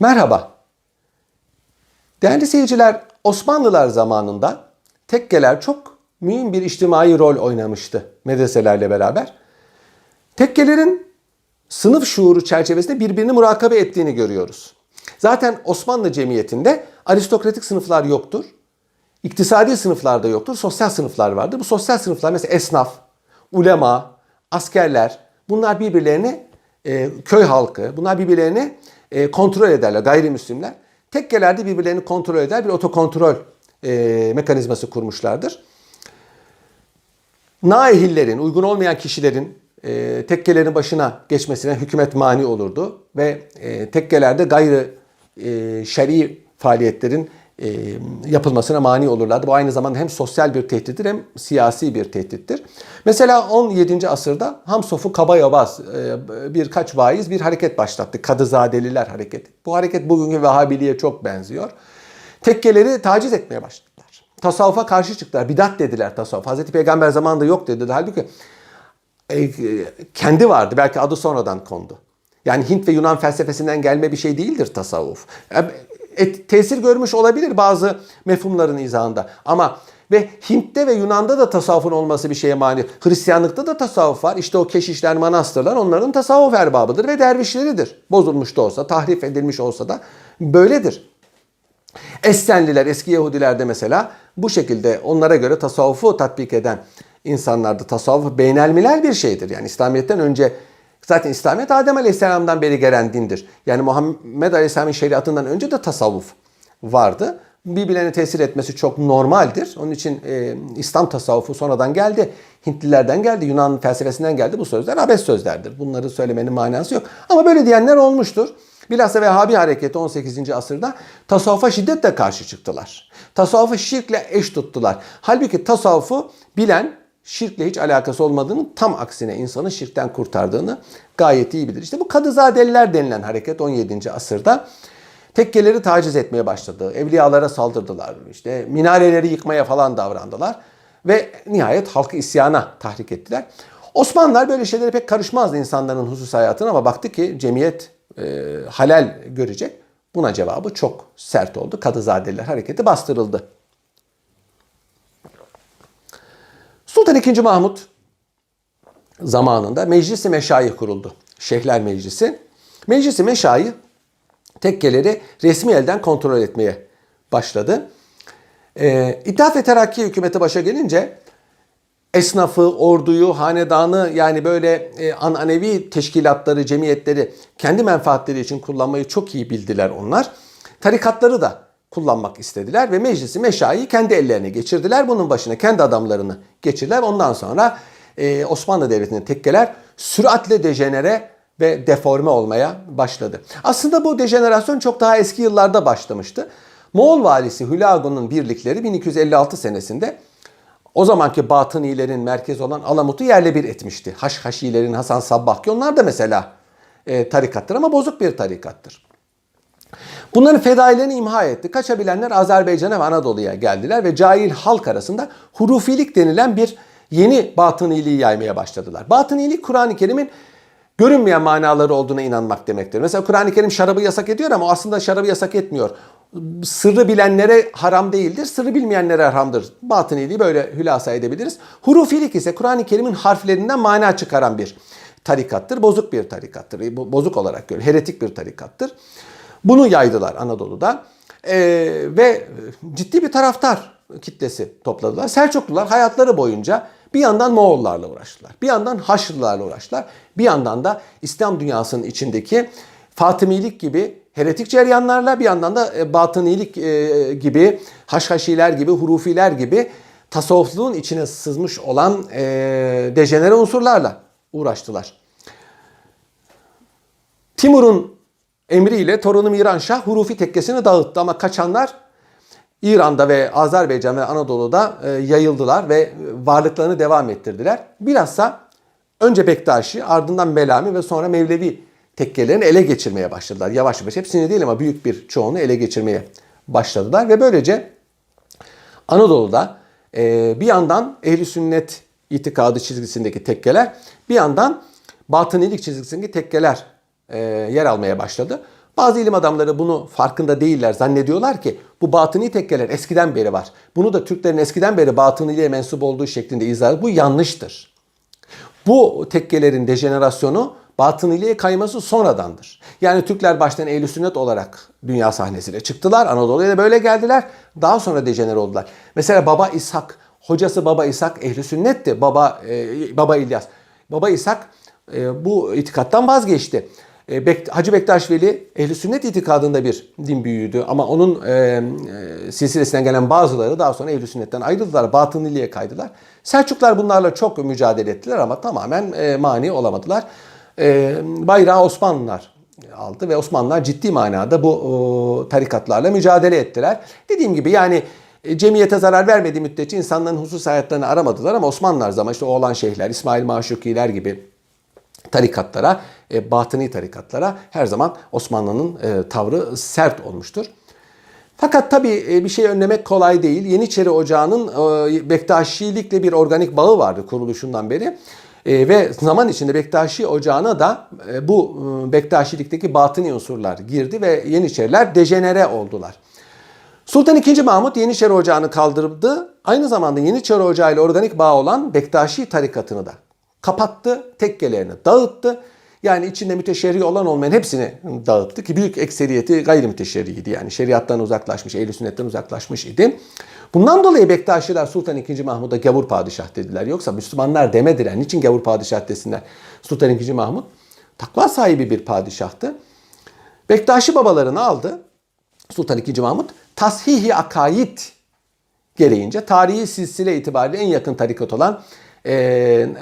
Merhaba. Değerli seyirciler, Osmanlılar zamanında tekkeler çok mühim bir içtimai rol oynamıştı medreselerle beraber. Tekkelerin sınıf şuuru çerçevesinde birbirini murakabe ettiğini görüyoruz. Zaten Osmanlı cemiyetinde aristokratik sınıflar yoktur. İktisadi sınıflar da yoktur. Sosyal sınıflar vardır. Bu sosyal sınıflar mesela esnaf, ulema, askerler bunlar birbirlerini e, köy halkı bunlar birbirlerini e, kontrol ederler gayrimüslimler. Tekkelerde birbirlerini kontrol eder bir otokontrol e, mekanizması kurmuşlardır. Naehillerin, uygun olmayan kişilerin e, tekkelerin başına geçmesine hükümet mani olurdu ve e, tekkelerde gayrı e, şer'i faaliyetlerin e, yapılmasına mani olurlardı. Bu aynı zamanda hem sosyal bir tehdittir hem siyasi bir tehdittir. Mesela 17. asırda Hamsof'u Kabayobaz e, birkaç vaiz bir hareket başlattı. Kadızadeliler hareketi. Bu hareket bugünkü Vehhabiliğe çok benziyor. Tekkeleri taciz etmeye başladılar. Tasavvufa karşı çıktılar. Bidat dediler tasavvuf. Hazreti Peygamber zamanında yok dediler. Halbuki e, kendi vardı. Belki adı sonradan kondu. Yani Hint ve Yunan felsefesinden gelme bir şey değildir tasavvuf. Et, tesir görmüş olabilir bazı mefhumların izahında. Ama ve Hint'te ve Yunan'da da tasavvufun olması bir şeye mani. Hristiyanlıkta da tasavvuf var. İşte o keşişler, manastırlar onların tasavvuf erbabıdır ve dervişleridir. Bozulmuş da olsa, tahrif edilmiş olsa da böyledir. Esenliler, eski Yahudilerde mesela bu şekilde onlara göre tasavvufu tatbik eden insanlarda tasavvuf beynelmiler bir şeydir. Yani İslamiyet'ten önce zaten İslamiyet Adem Aleyhisselam'dan beri gelen dindir. Yani Muhammed Aleyhisselam'ın şeriatından önce de tasavvuf vardı. Birbirlerine tesir etmesi çok normaldir. Onun için e, İslam tasavvufu sonradan geldi. Hintlilerden geldi, Yunan felsefesinden geldi. Bu sözler abes sözlerdir. Bunları söylemenin manası yok. Ama böyle diyenler olmuştur. Bilhassa Vehhabi hareketi 18. asırda tasavvufa şiddetle karşı çıktılar. Tasavvufu şirkle eş tuttular. Halbuki tasavvufu bilen şirkle hiç alakası olmadığını tam aksine insanı şirkten kurtardığını gayet iyi bilir. İşte bu Kadızadeliler denilen hareket 17. asırda tekkeleri taciz etmeye başladı. Evliyalara saldırdılar. İşte minareleri yıkmaya falan davrandılar. Ve nihayet halkı isyana tahrik ettiler. Osmanlılar böyle şeylere pek karışmazdı insanların husus hayatına ama baktı ki cemiyet e, halal görecek. Buna cevabı çok sert oldu. Kadızadeliler hareketi bastırıldı. Sultan II. Mahmut zamanında Meclisi Meşayih kuruldu. Şeyhler Meclisi. Meclisi Meşayih tekkeleri resmi elden kontrol etmeye başladı. Ee, İttihat ve Terakki hükümeti başa gelince esnafı, orduyu, hanedanı yani böyle e, ananevi teşkilatları, cemiyetleri kendi menfaatleri için kullanmayı çok iyi bildiler onlar. Tarikatları da kullanmak istediler ve meclisi meşayi kendi ellerine geçirdiler. Bunun başına kendi adamlarını geçirdiler. Ondan sonra e, Osmanlı Devleti'nin tekkeler süratle dejenere ve deforme olmaya başladı. Aslında bu dejenerasyon çok daha eski yıllarda başlamıştı. Moğol valisi Hülagu'nun birlikleri 1256 senesinde o zamanki Batınilerin merkezi olan Alamut'u yerle bir etmişti. Haşhaşilerin Hasan Sabbahki onlar da mesela e, tarikattır ama bozuk bir tarikattır. Bunların fedailerini imha etti. Kaçabilenler Azerbaycan'a ve Anadolu'ya geldiler ve cahil halk arasında hurufilik denilen bir yeni batıniliği yaymaya başladılar. Batınilik Kur'an-ı Kerim'in görünmeyen manaları olduğuna inanmak demektir. Mesela Kur'an-ı Kerim şarabı yasak ediyor ama aslında şarabı yasak etmiyor. Sırrı bilenlere haram değildir, sırrı bilmeyenlere haramdır. Batıniliği böyle hülasa edebiliriz. Hurufilik ise Kur'an-ı Kerim'in harflerinden mana çıkaran bir tarikattır. Bozuk bir tarikattır. Bozuk olarak görüyor. Heretik bir tarikattır. Bunu yaydılar Anadolu'da ee, ve ciddi bir taraftar kitlesi topladılar. Selçuklular hayatları boyunca bir yandan Moğollarla uğraştılar. Bir yandan Haçlılarla uğraştılar. Bir yandan da İslam dünyasının içindeki Fatımilik gibi heretik ceryanlarla bir yandan da batınilik gibi, haşhaşiler gibi, hurufiler gibi tasavvufluğun içine sızmış olan e, dejenere unsurlarla uğraştılar. Timur'un emriyle torunu Miranşah Hurufi tekkesini dağıttı ama kaçanlar İran'da ve Azerbaycan ve Anadolu'da e, yayıldılar ve varlıklarını devam ettirdiler. Bilhassa önce Bektaşi ardından Melami ve sonra Mevlevi tekkelerini ele geçirmeye başladılar. Yavaş yavaş hepsini değil ama büyük bir çoğunu ele geçirmeye başladılar ve böylece Anadolu'da e, bir yandan ehli sünnet itikadı çizgisindeki tekkeler bir yandan batınilik çizgisindeki tekkeler e, yer almaya başladı. Bazı ilim adamları bunu farkında değiller. Zannediyorlar ki bu batıni tekkeler eskiden beri var. Bunu da Türklerin eskiden beri batıniliğe mensup olduğu şeklinde izah Bu yanlıştır. Bu tekkelerin dejenerasyonu batıniliğe kayması sonradandır. Yani Türkler baştan ehl sünnet olarak dünya sahnesine çıktılar. Anadolu'ya da böyle geldiler. Daha sonra dejener oldular. Mesela Baba İshak, hocası Baba İshak ehl sünnetti. Baba, e, Baba İlyas. Baba İshak e, bu itikattan vazgeçti. E, Hacı Bektaş Veli ehl sünnet itikadında bir din büyüğüydü ama onun e, e, silsilesinden gelen bazıları daha sonra ehl sünnetten ayrıldılar, batıniliğe kaydılar. Selçuklar bunlarla çok mücadele ettiler ama tamamen e, mani olamadılar. E, bayrağı Osmanlılar aldı ve Osmanlılar ciddi manada bu o, tarikatlarla mücadele ettiler. Dediğim gibi yani e, cemiyete zarar vermediği müddetçe insanların husus hayatlarını aramadılar ama Osmanlılar zaman işte Oğlan Şeyhler, İsmail Maşukiler gibi tarikatlara, e, batıni tarikatlara her zaman Osmanlı'nın e, tavrı sert olmuştur. Fakat tabii e, bir şey önlemek kolay değil. Yeniçeri Ocağı'nın e, Bektaşilikle bir organik bağı vardı kuruluşundan beri. E, ve zaman içinde Bektaşi Ocağı'na da bu Bektaşilikteki batıni unsurlar girdi ve Yeniçeriler dejenere oldular. Sultan II. Mahmut Yeniçeri Ocağı'nı kaldırdı. Aynı zamanda Yeniçeri Ocağı ile organik bağ olan Bektaşi tarikatını da kapattı, tekkelerini dağıttı. Yani içinde müteşerri olan olmayan hepsini dağıttı ki büyük ekseriyeti gayri müteşerriydi. Yani şeriattan uzaklaşmış, ehl sünnetten uzaklaşmış idi. Bundan dolayı Bektaşiler Sultan II. Mahmud'a gavur padişah dediler. Yoksa Müslümanlar demediler. Niçin gavur padişah desinler? Sultan II. Mahmud takva sahibi bir padişahtı. Bektaşi babalarını aldı. Sultan II. Mahmud tashihi akaid gereğince tarihi silsile itibariyle en yakın tarikat olan e,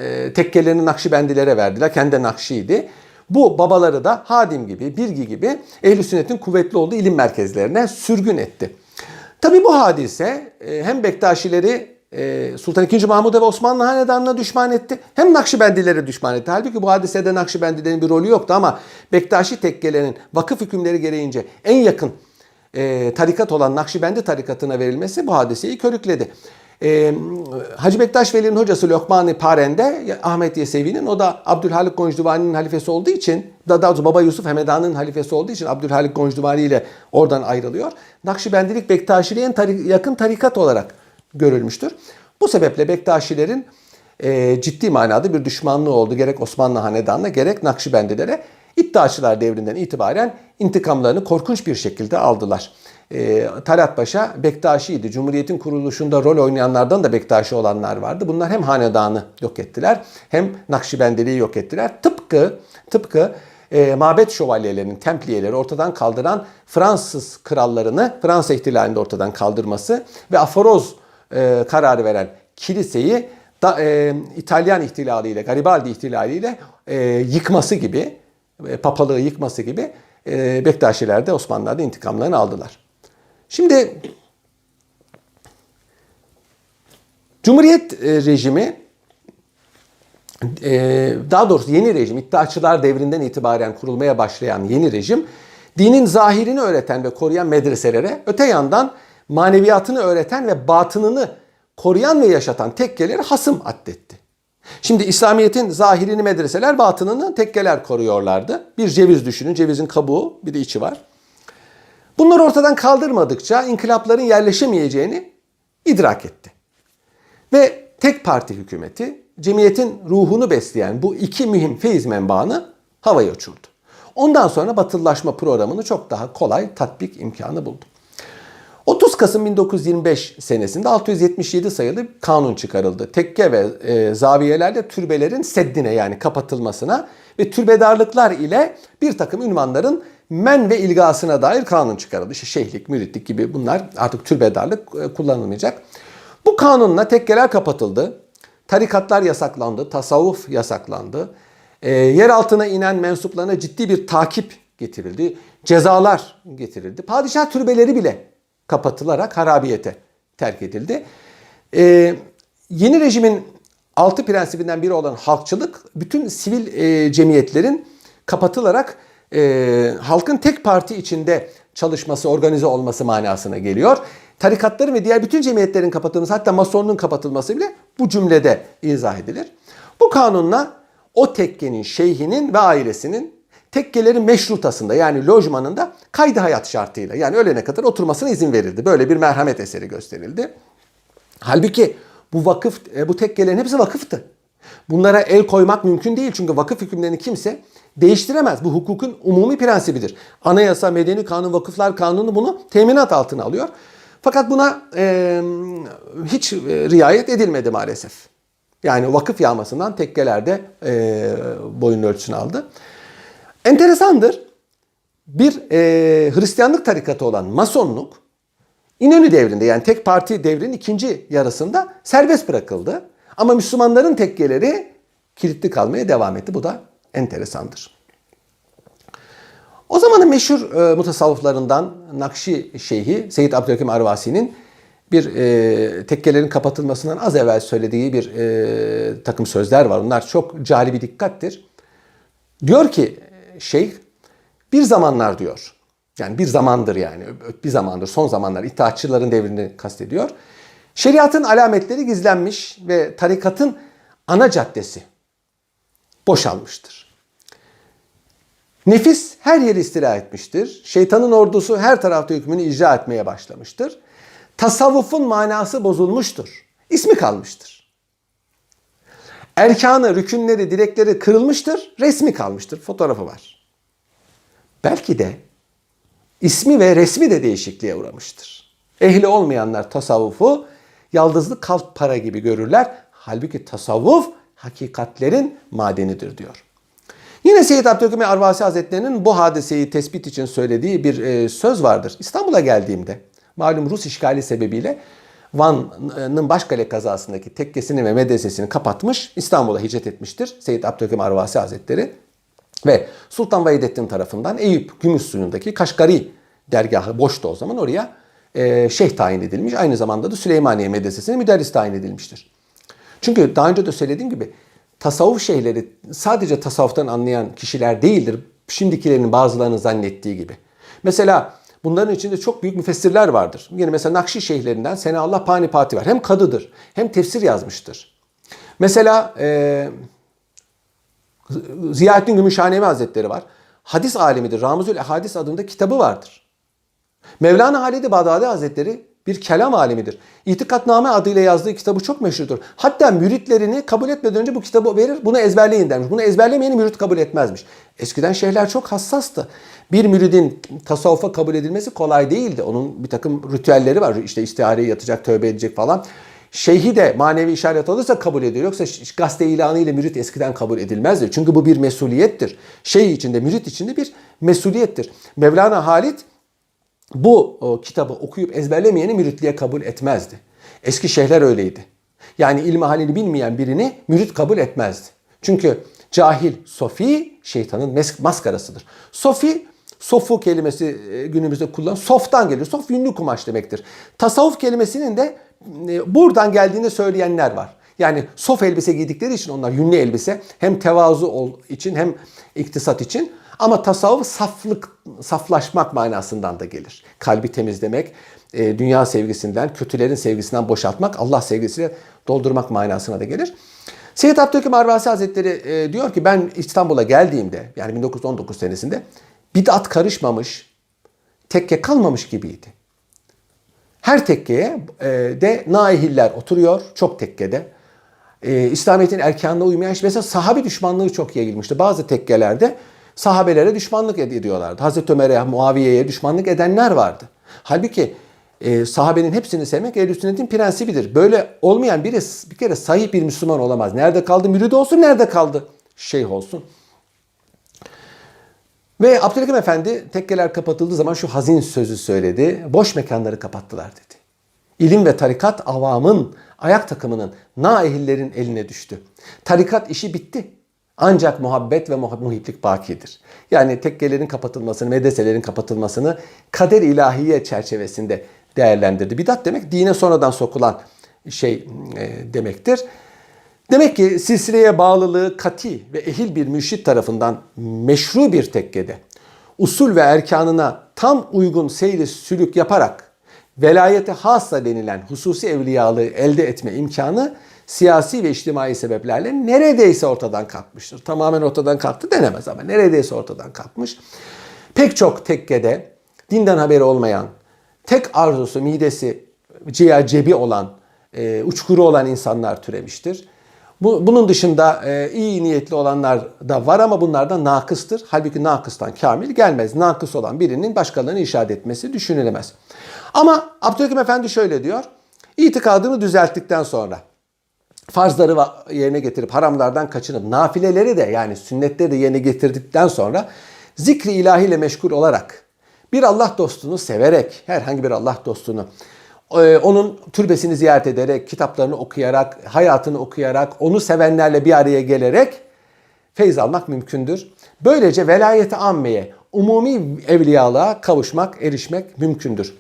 e, tekkelerini Nakşibendilere verdiler. Kendi Nakşi'ydi. Bu babaları da Hadim gibi, Birgi gibi ehl Sünnet'in kuvvetli olduğu ilim merkezlerine sürgün etti. Tabi bu hadise e, hem Bektaşileri e, Sultan II. Mahmud'a ve Osmanlı Hanedanı'na düşman etti. Hem Nakşibendilere düşman etti. Halbuki bu hadisede Nakşibendilerin bir rolü yoktu ama Bektaşi tekkelerinin vakıf hükümleri gereğince en yakın e, tarikat olan Nakşibendi tarikatına verilmesi bu hadiseyi körükledi. E, Hacı Bektaş Veli'nin hocası Lokman-ı Paren'de Ahmet Yesevi'nin o da Abdülhalik Goncduvani'nin halifesi olduğu için daha doğrusu Baba Yusuf Hemedan'ın halifesi olduğu için Abdülhalik Goncduvani ile oradan ayrılıyor. Nakşibendilik Bektaşiliğe yakın tarikat olarak görülmüştür. Bu sebeple Bektaşilerin e, ciddi manada bir düşmanlığı oldu. Gerek Osmanlı Hanedanı'na gerek Nakşibendilere. İddiaçılar devrinden itibaren intikamlarını korkunç bir şekilde aldılar. E, Talat Paşa Bektaşi'ydi. Cumhuriyet'in kuruluşunda rol oynayanlardan da Bektaşi olanlar vardı. Bunlar hem hanedanı yok ettiler hem Nakşibendiliği yok ettiler. Tıpkı tıpkı e, mabet şövalyelerinin, templiyeleri ortadan kaldıran Fransız krallarını Fransa ihtilalinde ortadan kaldırması ve aforoz e, kararı veren kiliseyi da, e, İtalyan ihtilaliyle, Garibaldi ihtilaliyle e, yıkması gibi, e, papalığı yıkması gibi e, Bektaşiler de Osmanlılar'da intikamlarını aldılar. Şimdi Cumhuriyet e, rejimi e, daha doğrusu yeni rejim, iddiaçılar devrinden itibaren kurulmaya başlayan yeni rejim dinin zahirini öğreten ve koruyan medreselere öte yandan maneviyatını öğreten ve batınını koruyan ve yaşatan tekkeleri hasım addetti. Şimdi İslamiyet'in zahirini medreseler, batınını tekkeler koruyorlardı. Bir ceviz düşünün, cevizin kabuğu bir de içi var. Bunları ortadan kaldırmadıkça inkılapların yerleşemeyeceğini idrak etti. Ve tek parti hükümeti cemiyetin ruhunu besleyen bu iki mühim feyiz menbaını havaya uçurdu. Ondan sonra batılılaşma programını çok daha kolay tatbik imkanı buldu. 30 Kasım 1925 senesinde 677 sayılı kanun çıkarıldı. Tekke ve e, zaviyelerle türbelerin seddine yani kapatılmasına ve türbedarlıklar ile bir takım ünvanların men ve ilgasına dair kanun çıkarıldı. İşte şeyhlik, müritlik gibi bunlar artık türbedarlık e, kullanılmayacak. Bu kanunla tekkeler kapatıldı. Tarikatlar yasaklandı, tasavvuf yasaklandı. E, yer altına inen mensuplarına ciddi bir takip getirildi. Cezalar getirildi. Padişah türbeleri bile kapatılarak harabiyete terk edildi. E, yeni rejimin altı prensibinden biri olan halkçılık bütün sivil e, cemiyetlerin kapatılarak e, halkın tek parti içinde çalışması, organize olması manasına geliyor. Tarikatların ve diğer bütün cemiyetlerin kapatılması hatta masonluğun kapatılması bile bu cümlede izah edilir. Bu kanunla o tekkenin şeyhinin ve ailesinin tekkelerin meşrutasında yani lojmanında kaydı hayat şartıyla yani ölene kadar oturmasına izin verildi. Böyle bir merhamet eseri gösterildi. Halbuki bu vakıf, e, bu tekkelerin hepsi vakıftı. Bunlara el koymak mümkün değil çünkü vakıf hükümlerini kimse değiştiremez. Bu hukukun umumi prensibidir. Anayasa, medeni kanun, vakıflar kanunu bunu teminat altına alıyor. Fakat buna e, hiç e, riayet edilmedi maalesef. Yani vakıf yağmasından tekkelerde e, boyun ölçüsünü aldı. Enteresandır. Bir e, Hristiyanlık tarikatı olan Masonluk İnönü devrinde yani tek parti devrinin ikinci yarısında serbest bırakıldı. Ama Müslümanların tekkeleri kilitli kalmaya devam etti. Bu da enteresandır. O zamanın meşhur e, mutasavvıflarından Nakşi Şeyhi Seyyid Abdülhakim Arvasi'nin bir e, tekkelerin kapatılmasından az evvel söylediği bir e, takım sözler var. Onlar çok cali bir dikkattir. Diyor ki şeyh bir zamanlar diyor. Yani bir zamandır yani bir zamandır son zamanlar İttihatçıların devrini kastediyor. Şeriatın alametleri gizlenmiş ve tarikatın ana caddesi boşalmıştır. Nefis her yeri istila etmiştir. Şeytanın ordusu her tarafta hükmünü icra etmeye başlamıştır. Tasavvufun manası bozulmuştur. İsmi kalmıştır. Erkanı, rükünleri, dilekleri kırılmıştır. Resmi kalmıştır. Fotoğrafı var. Belki de ismi ve resmi de değişikliğe uğramıştır. Ehli olmayanlar tasavvufu yaldızlı kalp para gibi görürler. Halbuki tasavvuf hakikatlerin madenidir diyor. Yine Seyyid Abdülhakim Arvasi Hazretleri'nin bu hadiseyi tespit için söylediği bir e, söz vardır. İstanbul'a geldiğimde malum Rus işgali sebebiyle Van'ın Başkale kazasındaki tekkesini ve medresesini kapatmış, İstanbul'a hicret etmiştir Seyyid Abdülhakim Arvasi Hazretleri. Ve Sultan Vahidettin tarafından Eyüp Gümüşsuyu'ndaki Kaşgari dergahı boştu o zaman oraya e, şeyh tayin edilmiş. Aynı zamanda da Süleymaniye Medresesi'ne müderris tayin edilmiştir. Çünkü daha önce de söylediğim gibi tasavvuf şeyhleri sadece tasavvuftan anlayan kişiler değildir. Şimdikilerin bazılarının zannettiği gibi. Mesela bunların içinde çok büyük müfessirler vardır. Yine mesela Nakşi şeyhlerinden Sena Allah Panipati var. Hem kadıdır hem tefsir yazmıştır. Mesela e, Ziyaettin Gümüşhanevi Hazretleri var. Hadis alemidir. Ramuzül Hadis adında kitabı vardır. Mevlana Halid-i Bağdadi Hazretleri bir kelam alemidir. İtikatname adıyla yazdığı kitabı çok meşhurdur. Hatta müritlerini kabul etmeden önce bu kitabı verir, bunu ezberleyin dermiş. Bunu ezberlemeyeni mürit kabul etmezmiş. Eskiden şeyhler çok hassastı. Bir müridin tasavvufa kabul edilmesi kolay değildi. Onun bir takım ritüelleri var. İşte istihareye yatacak, tövbe edecek falan. Şeyhi de manevi işaret alırsa kabul ediyor. Yoksa gazete ilanı ile mürit eskiden kabul edilmezdi. Çünkü bu bir mesuliyettir. Şeyh içinde, mürit içinde bir mesuliyettir. Mevlana Halit bu o, kitabı okuyup ezberlemeyeni müritliğe kabul etmezdi. Eski şeyhler öyleydi. Yani ilmi halini bilmeyen birini mürit kabul etmezdi. Çünkü cahil, sofi şeytanın maskarasıdır. Sofi, sofu kelimesi e, günümüzde kullanılan softan geliyor. Sof yünlü kumaş demektir. Tasavvuf kelimesinin de buradan geldiğini söyleyenler var. Yani sof elbise giydikleri için onlar yünlü elbise hem tevazu için hem iktisat için ama tasavvuf saflık, saflaşmak manasından da gelir. Kalbi temizlemek, e, dünya sevgisinden, kötülerin sevgisinden boşaltmak, Allah sevgisiyle doldurmak manasına da gelir. Seyyid Abdülhakim Arvasi Hazretleri e, diyor ki ben İstanbul'a geldiğimde yani 1919 senesinde bid'at karışmamış, tekke kalmamış gibiydi. Her tekkeye e, de naihiller oturuyor, çok tekkede. İslamiyet'in erkanına uymayan, mesela sahabi düşmanlığı çok yayılmıştı. Bazı tekkelerde sahabelere düşmanlık ediyorlardı. Hazreti Ömer'e, Muaviye'ye düşmanlık edenler vardı. Halbuki e, sahabenin hepsini sevmek ehl sünnetin prensibidir. Böyle olmayan biri bir kere sahip bir Müslüman olamaz. Nerede kaldı? Mürid olsun, nerede kaldı? Şeyh olsun. Ve Abdülhakim Efendi tekkeler kapatıldığı zaman şu hazin sözü söyledi. Boş mekanları kapattılar dedi. İlim ve tarikat avamın, ayak takımının, naehillerin eline düştü. Tarikat işi bitti. Ancak muhabbet ve muhiplik bakidir. Yani tekkelerin kapatılmasını, medreselerin kapatılmasını kader ilahiye çerçevesinde değerlendirdi. Bidat demek dine sonradan sokulan şey e, demektir. Demek ki silsileye bağlılığı kati ve ehil bir mürşit tarafından meşru bir tekkede usul ve erkanına tam uygun seyri sülük yaparak velayete hassa denilen hususi evliyalığı elde etme imkanı siyasi ve içtimai sebeplerle neredeyse ortadan kalkmıştır. Tamamen ortadan kalktı denemez ama neredeyse ortadan kalkmış. Pek çok tekkede dinden haberi olmayan, tek arzusu midesi ciğer cebi olan, e, uçkuru olan insanlar türemiştir. Bu, bunun dışında e, iyi niyetli olanlar da var ama bunlar da nakıstır. Halbuki nakıstan kamil gelmez. Nakıs olan birinin başkalarını işaret etmesi düşünülemez. Ama Abdülhakim Efendi şöyle diyor. İtikadını düzelttikten sonra farzları yerine getirip haramlardan kaçınıp nafileleri de yani sünnetleri de yerine getirdikten sonra zikri ilahiyle meşgul olarak bir Allah dostunu severek herhangi bir Allah dostunu onun türbesini ziyaret ederek, kitaplarını okuyarak, hayatını okuyarak, onu sevenlerle bir araya gelerek feyz almak mümkündür. Böylece velayeti ammeye, umumi evliyalığa kavuşmak, erişmek mümkündür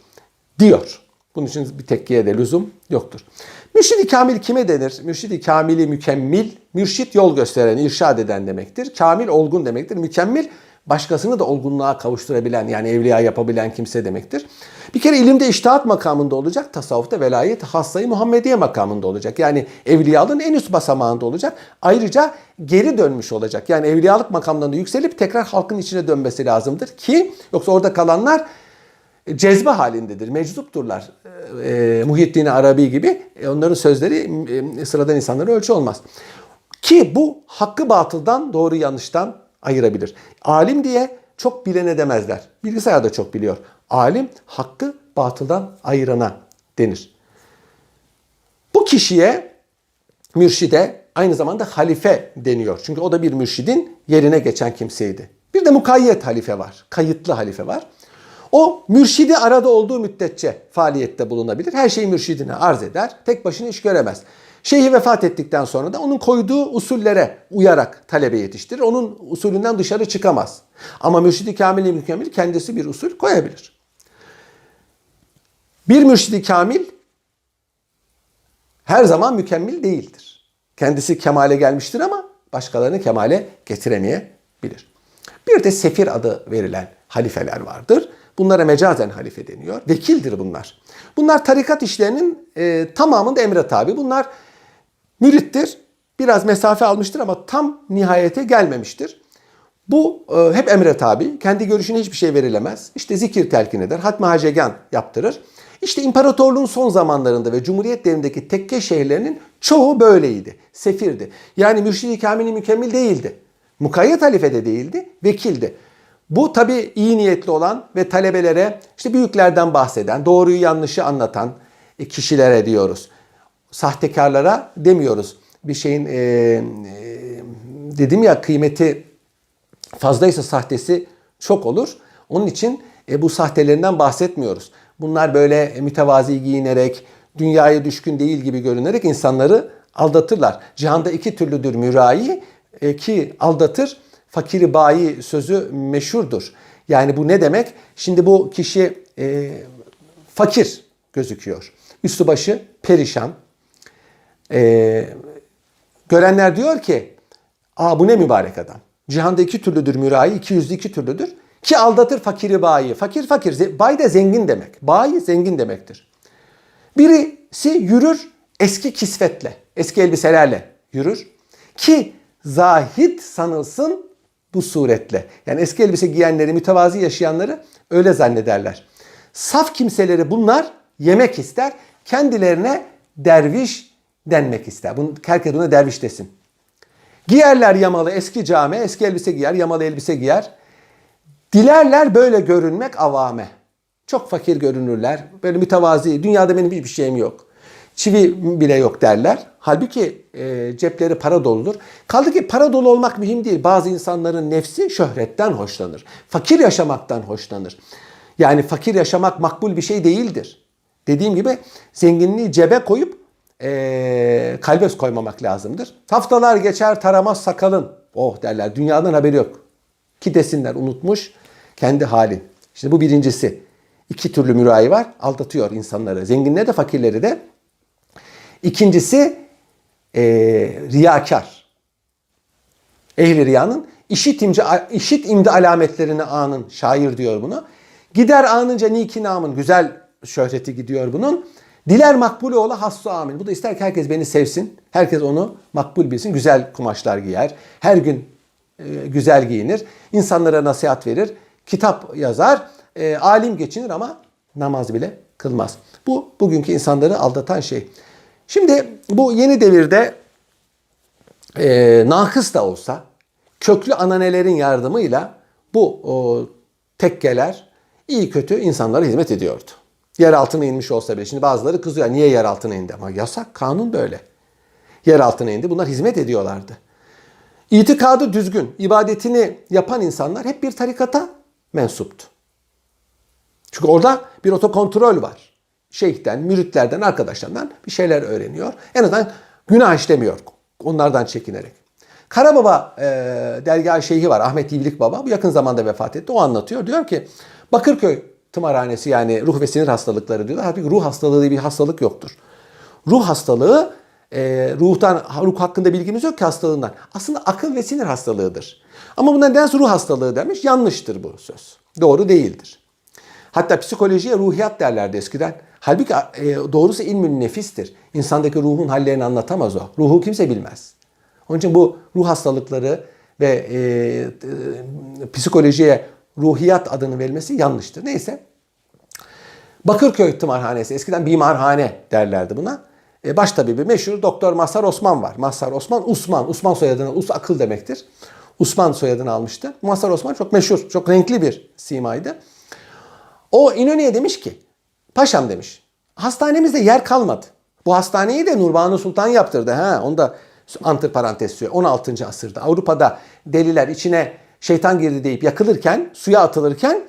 diyor. Bunun için bir tekkiye de lüzum yoktur. Mürşid-i Kamil kime denir? Mürşid-i Kamili mükemmil, mürşit yol gösteren, irşad eden demektir. Kamil olgun demektir. Mükemmil başkasını da olgunluğa kavuşturabilen yani evliya yapabilen kimse demektir. Bir kere ilimde iştihat makamında olacak, tasavvufta velayet hassayı Muhammediye makamında olacak. Yani evliyalığın en üst basamağında olacak. Ayrıca geri dönmüş olacak. Yani evliyalık makamlarında yükselip tekrar halkın içine dönmesi lazımdır ki yoksa orada kalanlar cezbe halindedir, meczupturlar. E, Muhyiddin Arabi gibi e, onların sözleri e, sıradan insanlara ölçü olmaz. Ki bu hakkı batıldan, doğru yanlıştan ayırabilir. Alim diye çok bilene demezler. Bilgisayar da çok biliyor. Alim hakkı batıldan ayırana denir. Bu kişiye mürşide aynı zamanda halife deniyor. Çünkü o da bir mürşidin yerine geçen kimseydi. Bir de mukayyet halife var. Kayıtlı halife var. O mürşidi arada olduğu müddetçe faaliyette bulunabilir. Her şeyi mürşidine arz eder. Tek başına iş göremez. Şeyhi vefat ettikten sonra da onun koyduğu usullere uyarak talebe yetiştirir. Onun usulünden dışarı çıkamaz. Ama mürşidi kamil mükemmel kendisi bir usul koyabilir. Bir mürşidi kamil her zaman mükemmel değildir. Kendisi kemale gelmiştir ama başkalarını kemale getiremeyebilir. Bir de sefir adı verilen halifeler vardır. Bunlara mecazen halife deniyor. Vekildir bunlar. Bunlar tarikat işlerinin e, tamamında emre tabi. Bunlar mürittir. Biraz mesafe almıştır ama tam nihayete gelmemiştir. Bu e, hep emre tabi. Kendi görüşüne hiçbir şey verilemez. İşte zikir telkin eder. Hatmi hacegan yaptırır. İşte imparatorluğun son zamanlarında ve Cumhuriyet devrindeki tekke şehirlerinin çoğu böyleydi. Sefirdi. Yani mürşidi kamili mükemmel değildi. Mukayyet halife de değildi, vekildi. Bu tabi iyi niyetli olan ve talebelere işte büyüklerden bahseden, doğruyu yanlışı anlatan e, kişilere diyoruz. Sahtekarlara demiyoruz. Bir şeyin e, e, dedim ya kıymeti fazlaysa sahtesi çok olur. Onun için e, bu sahtelerinden bahsetmiyoruz. Bunlar böyle mütevazi giyinerek, dünyaya düşkün değil gibi görünerek insanları aldatırlar. Cihanda iki türlüdür mürai e, ki aldatır. Fakiri bayi sözü meşhurdur. Yani bu ne demek? Şimdi bu kişi e, fakir gözüküyor. Üstü başı perişan. E, görenler diyor ki, aa bu ne mübarek adam. Cihanda iki türlüdür mürai, iki yüzlü iki türlüdür. Ki aldatır fakiri bayi. Fakir fakir, bay da zengin demek. Bayi zengin demektir. Birisi yürür eski kisvetle, eski elbiselerle yürür. Ki zahit sanılsın bu suretle. Yani eski elbise giyenleri, mütevazi yaşayanları öyle zannederler. Saf kimseleri bunlar yemek ister. Kendilerine derviş denmek ister. Bunu, herkes buna derviş desin. Giyerler yamalı eski cami, eski elbise giyer, yamalı elbise giyer. Dilerler böyle görünmek avame. Çok fakir görünürler. Böyle mütevazi. Dünyada benim hiçbir şeyim yok. Çivi bile yok derler. Halbuki e, cepleri para doludur. Kaldı ki para dolu olmak mühim değil. Bazı insanların nefsi şöhretten hoşlanır. Fakir yaşamaktan hoşlanır. Yani fakir yaşamak makbul bir şey değildir. Dediğim gibi zenginliği cebe koyup e, kalbe koymamak lazımdır. Haftalar geçer taramaz sakalın. Oh derler dünyadan haberi yok. Ki desinler unutmuş kendi halin. İşte bu birincisi. İki türlü mürai var. Aldatıyor insanları. Zenginleri de fakirleri de. İkincisi e, riyakar. Ehli riyanın işit, imci, işit imdi alametlerini anın. Şair diyor bunu. Gider anınca niki namın. Güzel şöhreti gidiyor bunun. Diler makbul oğlu hassu amin. Bu da ister ki herkes beni sevsin. Herkes onu makbul bilsin. Güzel kumaşlar giyer. Her gün e, güzel giyinir. İnsanlara nasihat verir. Kitap yazar. E, alim geçinir ama namaz bile kılmaz. Bu bugünkü insanları aldatan şey. Şimdi bu yeni devirde e, nakıs da olsa köklü ananelerin yardımıyla bu o, tekkeler iyi kötü insanlara hizmet ediyordu. Yer altına inmiş olsa bile. Şimdi bazıları kızıyor. Niye yer altına indi? Ama yasak. Kanun böyle. Yer altına indi. Bunlar hizmet ediyorlardı. İtikadı düzgün, ibadetini yapan insanlar hep bir tarikata mensuptu. Çünkü orada bir otokontrol var. Şeyhten, müritlerden, arkadaşlarından bir şeyler öğreniyor. En azından günah işlemiyor onlardan çekinerek. Karababa e, dergah şeyhi var Ahmet İvlik Baba. Bu yakın zamanda vefat etti. O anlatıyor. Diyor ki Bakırköy tımarhanesi yani ruh ve sinir hastalıkları diyorlar. Halbuki ruh hastalığı diye bir hastalık yoktur. Ruh hastalığı e, ruhtan ruh hakkında bilgimiz yok ki hastalığından. Aslında akıl ve sinir hastalığıdır. Ama buna nedense ruh hastalığı demiş. Yanlıştır bu söz. Doğru değildir. Hatta psikolojiye ruhiyat derlerdi eskiden. Halbuki e, doğrusu ilmün nefistir. İnsandaki ruhun hallerini anlatamaz o. Ruhu kimse bilmez. Onun için bu ruh hastalıkları ve e, e, psikolojiye ruhiyat adını verilmesi yanlıştır. Neyse. Bakırköy Tımarhanesi eskiden bimarhane derlerdi buna. E, baş tabibi meşhur Doktor Mazhar Osman var. Mazhar Osman, Usman. Usman soyadına, Us akıl demektir. Usman soyadını almıştı. Mazhar Osman çok meşhur, çok renkli bir simaydı. O İnönü'ye demiş ki, paşam demiş, hastanemizde yer kalmadı. Bu hastaneyi de Nurbanu Sultan yaptırdı. Ha, onu da antır parantez söylüyor. 16. asırda Avrupa'da deliler içine şeytan girdi deyip yakılırken, suya atılırken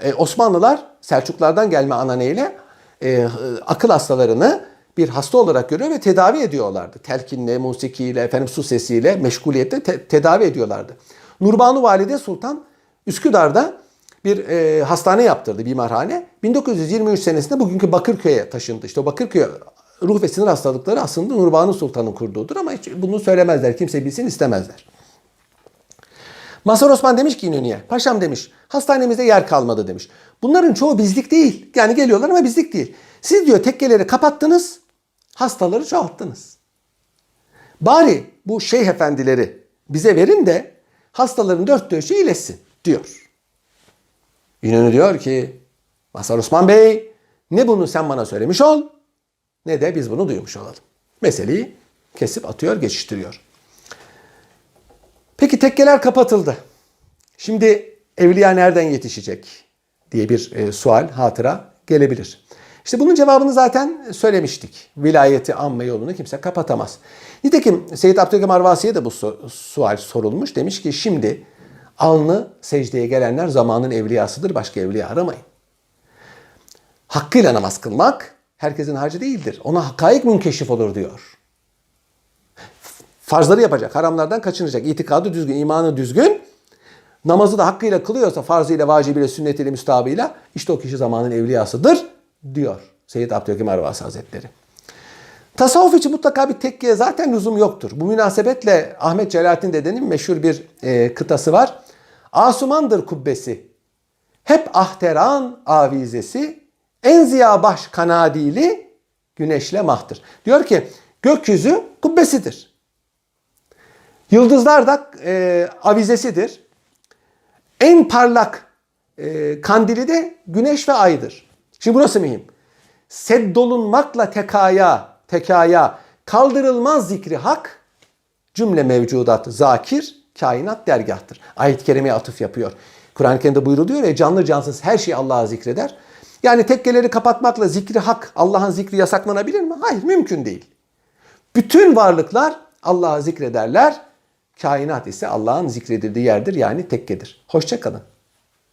e, Osmanlılar Selçuklardan gelme ananeyle e, akıl hastalarını bir hasta olarak görüyor ve tedavi ediyorlardı. Telkinle, musikiyle, efendim su sesiyle, meşguliyette te- tedavi ediyorlardı. Nurbanu Valide Sultan Üsküdar'da bir e, hastane yaptırdı, bimarhane. 1923 senesinde bugünkü Bakırköy'e taşındı. İşte o Bakırköy ruh ve sinir hastalıkları aslında Nurbanu Sultan'ın kurduğudur ama hiç bunu söylemezler. Kimse bilsin istemezler. Mazhar Osman demiş ki İnönü'ye, paşam demiş, hastanemizde yer kalmadı demiş. Bunların çoğu bizlik değil. Yani geliyorlar ama bizlik değil. Siz diyor tekkeleri kapattınız, hastaları çoğalttınız. Bari bu şeyh efendileri bize verin de hastaların dört dönüşü iyileşsin diyor. İnönü diyor ki, Mazhar Osman Bey ne bunu sen bana söylemiş ol ne de biz bunu duymuş olalım. Meseleyi kesip atıyor, geçiştiriyor. Peki tekkeler kapatıldı. Şimdi evliya nereden yetişecek diye bir e, sual, hatıra gelebilir. İşte bunun cevabını zaten söylemiştik. Vilayeti amme yolunu kimse kapatamaz. Nitekim Seyyid Abdülhakim Arvasi'ye de bu su- sual sorulmuş. Demiş ki şimdi alnı secdeye gelenler zamanın evliyasıdır. Başka evliya aramayın. Hakkıyla namaz kılmak herkesin harcı değildir. Ona hakaik münkeşif olur diyor. Farzları yapacak, haramlardan kaçınacak, itikadı düzgün, imanı düzgün, namazı da hakkıyla kılıyorsa farzıyla, vacibiyle, sünnetiyle, müstabıyla işte o kişi zamanın evliyasıdır diyor Seyyid Abdülhakim Arvasi Hazretleri. Tasavvuf için mutlaka bir tekkiye zaten lüzum yoktur. Bu münasebetle Ahmet Celalettin dedenin meşhur bir e, kıtası var. Asumandır kubbesi, hep ahteran avizesi, en ziya baş kanadili güneşle mahtır. Diyor ki gökyüzü kubbesidir. Yıldızlar da e, avizesidir. En parlak e, kandili de güneş ve aydır. Şimdi burası mühim. Seddolunmakla tekaya, tekaya kaldırılmaz zikri hak cümle mevcudat zakir kainat dergahtır. Ayet-i kerimeye atıf yapıyor. Kur'an-ı Kerim'de buyruluyor ya canlı cansız her şey Allah'a zikreder. Yani tekkeleri kapatmakla zikri hak, Allah'ın zikri yasaklanabilir mi? Hayır, mümkün değil. Bütün varlıklar Allah'ı zikrederler. Kainat ise Allah'ın zikredildiği yerdir yani tekkedir. Hoşçakalın.